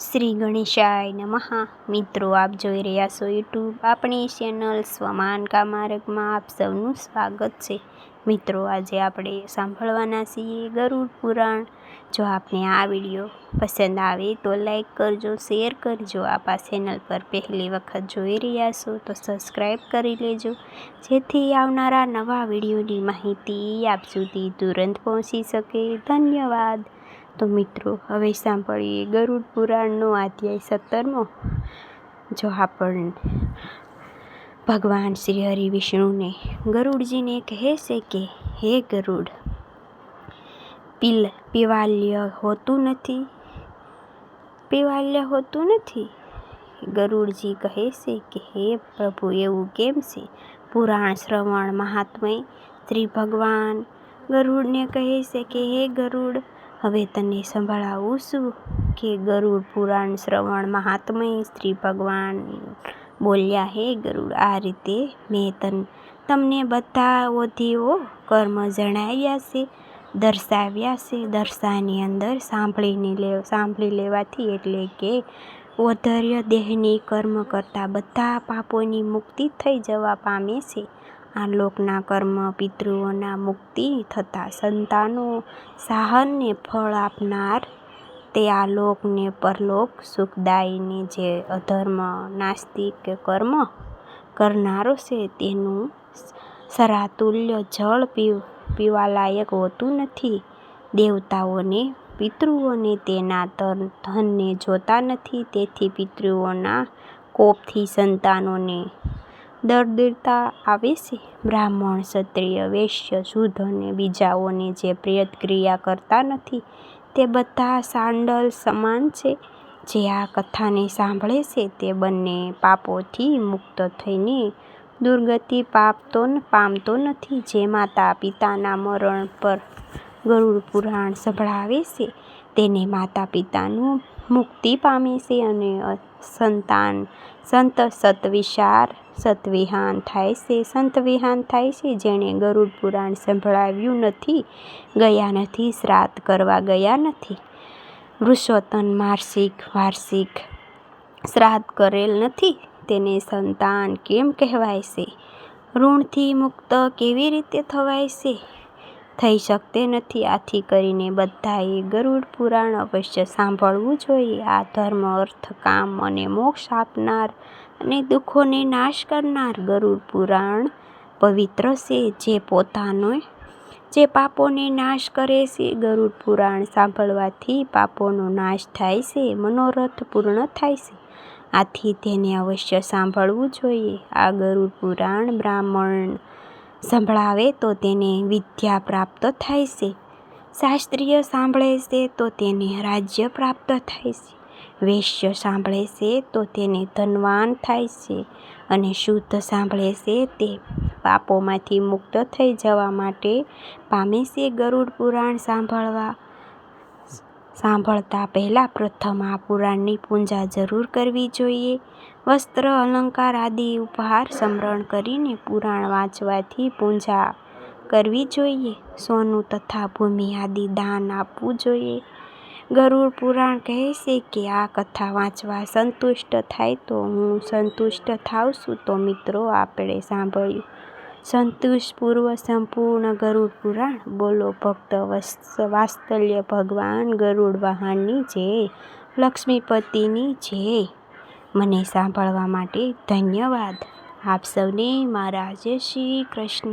શ્રી ગણેશાય નમઃ. મિત્રો, આપ જોઈ રહ્યા છો યુટ્યુબ આપણી ચેનલ સ્વમાન કામારકમાં આપ સૌનું સ્વાગત છે. મિત્રો, આજે આપણે સાંભળવાના છીએ ગરુડ પુરાણ. જો આપને આ વીડિયો પસંદ આવે તો લાઈક કરજો શેર કરજો. આપ આ ચેનલ પર પહેલી વખત જોઈ રહ્યા છો તો સબસ્ક્રાઈબ કરી લેજો. જેથી આવનારા નવા વિડીયોની માહિતી આપ સુધી તુરંત પહોંચી શકે. ધન્યવાદ. તો મિત્રો, હવે સાંભળીએ ગરુડ પુરાણનો અધ્યાય સત્તરમો. જો આપણને ભગવાન શ્રી હરિ વિષ્ણુને ગરુડજીને કહે છે કે, હે ગરુડ, પીલ, પીવાલ્ય હોતું નથી? પીવાલ્ય હોતું નથી? ગરુડજી કહે છે કે, હે પ્રભુ, એવું કેમ છે? પુરાણ શ્રવણ મહાત્મય, શ્રી ભગવાન ગરુડને કહે છે કે, હે ગરુડ હવે તને સંભળાવું છું કે ગરુડ પુરાણ શ્રવણ મહાત્મય શ્રી ભગવાન બોલ્યા, હે ગરુડ, આ રીતે મેં તન, તમને બધા ઓધીઓ કર્મ જણાવ્યા છે, દર્શાવ્યા છે, દર્શાની અંદર સાંભળીને લે, સાંભળી લેવાથી એટલે કે ઓધર્ય દેહની કર્મ કરતાં બધા પાપોની મુક્તિ થઈ જવા પામે છે. આ લોકના કર્મ પિતૃઓના મુક્તિ થતાં સંતાનો સાહનને ફળ આપનાર. તે આ લોકને પરલોક સુખદાયીને જે અધર્મ, નાસ્તિક કર્મ કરનારો છે, તેનું સરાતુલ્ય જળ પી પીવાલાયક હોતું નથી. દેવતાઓને, પિતૃઓને તેના ધનને જોતા નથી. તેથી પિતૃઓના કોપથી સંતાનોને દરિદ્રતા આવે છે. બ્રાહ્મણ ક્ષત્રિય વૈશ્ય શુદ્ધ અને બીજાઓને જે પ્રેત ક્રિયા કરતા નથી, તે બધા સાંડલ સમાન છે. જે આ કથાને સાંભળે છે તે બંને પાપોથી મુક્ત થઈને દુર્ગતિ પાપતો પામતો નથી. જે માતા પિતાના મરણ પર ગરુડ પુરાણ સંભળાવે છે, તેને માતા પિતાનું મુક્તિ પામે છે અને સંતાન, સંત સતવિચાર સતવિહાન થાય છે, સંતવિહાન થાય છે. જેણે ગરુડ પુરાણ સંભળાવ્યું નથી, ગયા નથી, શ્રાદ્ધ કરવા ગયા નથી. વૃષોત્તન માસિક વાર્ષિક શ્રાદ્ધ કરેલ નથી, તેને સંતાન કેમ કહેવાય છે? ઋણથી મુક્ત કેવી રીતે થવાય છે? થઈ શકતે નથી. આથી કરીને બધાએ ગરુડ પુરાણ અવશ્ય સાંભળવું જોઈએ. આ ધર્મ, અર્થ, કામ અને મોક્ષ આપનાર અને દુઃખોને નાશ કરનાર ગરુડ પુરાણ પવિત્ર છે. જે પોતાનો, જે પાપોને નાશ કરે છે. ગરુડ પુરાણ સાંભળવાથી પાપોનો નાશ થાય છે, મનોરથ પૂર્ણ થાય છે. આથી તેને અવશ્ય સાંભળવું જોઈએ. આ ગરુડ પુરાણ બ્રાહ્મણ સંભળાવે તો તેને વિદ્યા પ્રાપ્ત થાય છે. શાસ્ત્રીય સાંભળે છે તો તેને રાજ્ય પ્રાપ્ત થાય છે. વૈશ્ય સાંભળે છે તો તેને ધનવાન થાય છે. અને શુદ્ધ સાંભળે છે તે પાપોમાંથી મુક્ત થઈ જવા માટે પામે છે ગરુડ પુરાણ સાંભળવા. સાંભળતા પહેલાં પ્રથમ આ પુરાણની પૂજા જરૂર કરવી જોઈએ. વસ્ત્ર, અલંકાર આદિ ઉપહાર સમરણ કરીને પુરાણ વાંચવાથી પૂજા કરવી જોઈએ. સોનું તથા ભૂમિ આદિ દાન આપવું જોઈએ. ગરુડ પુરાણ કહે છે કે આ કથા વાંચવા સંતુષ્ટ થાય તો હું સંતુષ્ટ થાવ છું. તો મિત્રો, આપણે સાંભળ્યું સંતોષપૂર્વ સંપૂર્ણ ગરુડ પુરાણ. બોલો ભક્ત વાત્સલ્ય ભગવાન ગરુડ વાહનની જય લક્ષ્મીપતિની જય મને સાંભળવા માટે ધન્યવાદ. આપ સૌને મારા જય શ્રી કૃષ્ણ.